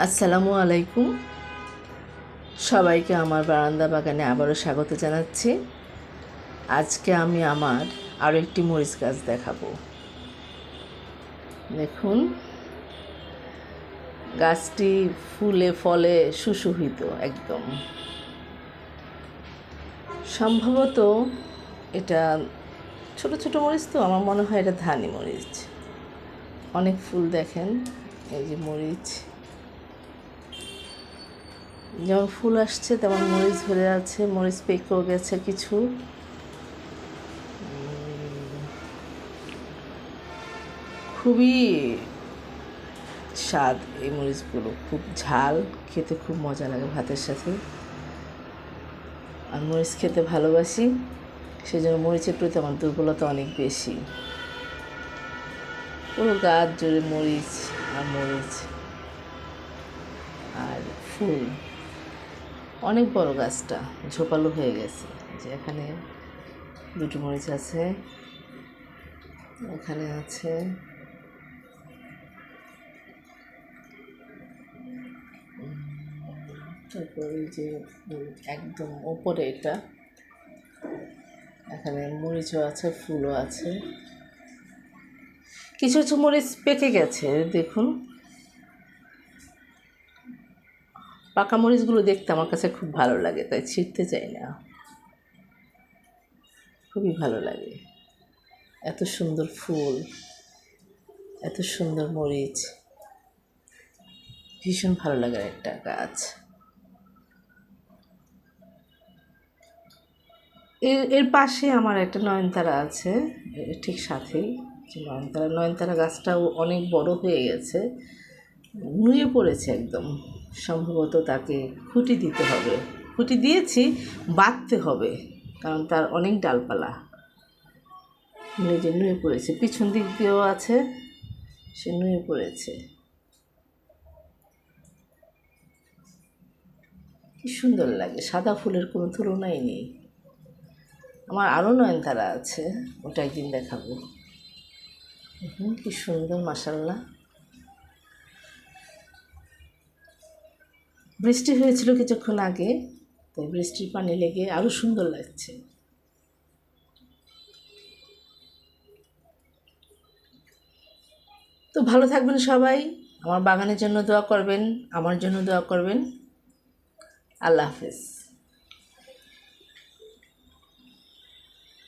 আসসালামু আলাইকুম। সবাইকে আমার বারান্দা বাগানে আবারও স্বাগত জানাচ্ছি। আজকে আমি আমার আরও একটি মরিচ গাছ দেখাবো। দেখুন, গাছটি ফুলে ফলে সুশোভিত একদম। সম্ভবত এটা ছোট ছোট মরিচ তো, আমার মনে হয় এটা ধানি মরিচ। অনেক ফুল দেখেন, এই যে মরিচ। যেমন ফুল আসছে, তেমন মরিচ ধরে আছে, মরিচ পেকেও গেছে কিছু। খুবই স্বাদ এই মরিচগুলো। খুব ঝাল, খেতে খুব মজা লাগে ভাতের সাথে। আর মরিচ খেতে ভালোবাসি সেই জন্য মরিচের প্রতি আমার দুর্বলতা অনেক বেশি। পুরো গাছ জুড়ে মরিচ আর মরিচ আর ফুল। অনেক বড় গাছটা, ঝোপালো হয়ে গেছে। যে এখানে দুটো মরিচ আছে এখানে আছে, তারপর যে একদম ওপরে এটা, এখানে মরিচও আছে, ফুলও আছে। কিছু কিছু মরিচ পেকে গেছে, দেখুন। পাকা মরিচগুলো দেখতে আমার কাছে খুব ভালো লাগে, তাই ছিঁড়তে চাই না। খুবই ভালো লাগে। এত সুন্দর ফুল, এত সুন্দর মরিচ। ভীষণ ভালো লাগার একটা গাছ। এর এর পাশে আমার একটা নয়নতারা আছে ঠিক সাথেই নয়নতারা নয়নতারা গাছটাও অনেক বড় হয়ে গেছে। নুয়ে পড়েছে একদম। সম্ভবত তাকে খুঁটি দিতে হবে। খুঁটি দিয়েছি, বাঁধতে হবে, কারণ তার অনেক ডালপালা। নিজে নুয়ে পড়েছে, পিছন দিক দিয়েও আছে, সে নুয়ে পড়েছে। কি সুন্দর লাগে, সাদা ফুলের কোনো তুলনাই নেই। আমার আরও নয়নতারা আছে, ওটা একদিন দেখাবো। হুম, কি সুন্দর মাসাল্লাহ বৃষ্টি হয়েছিল কিছুক্ষণ আগে তাই বৃষ্টির পানি লেগে আরও সুন্দর লাগছে। তো ভালো থাকবেন সবাই, আমার বাগানের জন্য দোয়া করবেন, আমার জন্য দোয়া করবেন। আল্লাহ হাফেজ।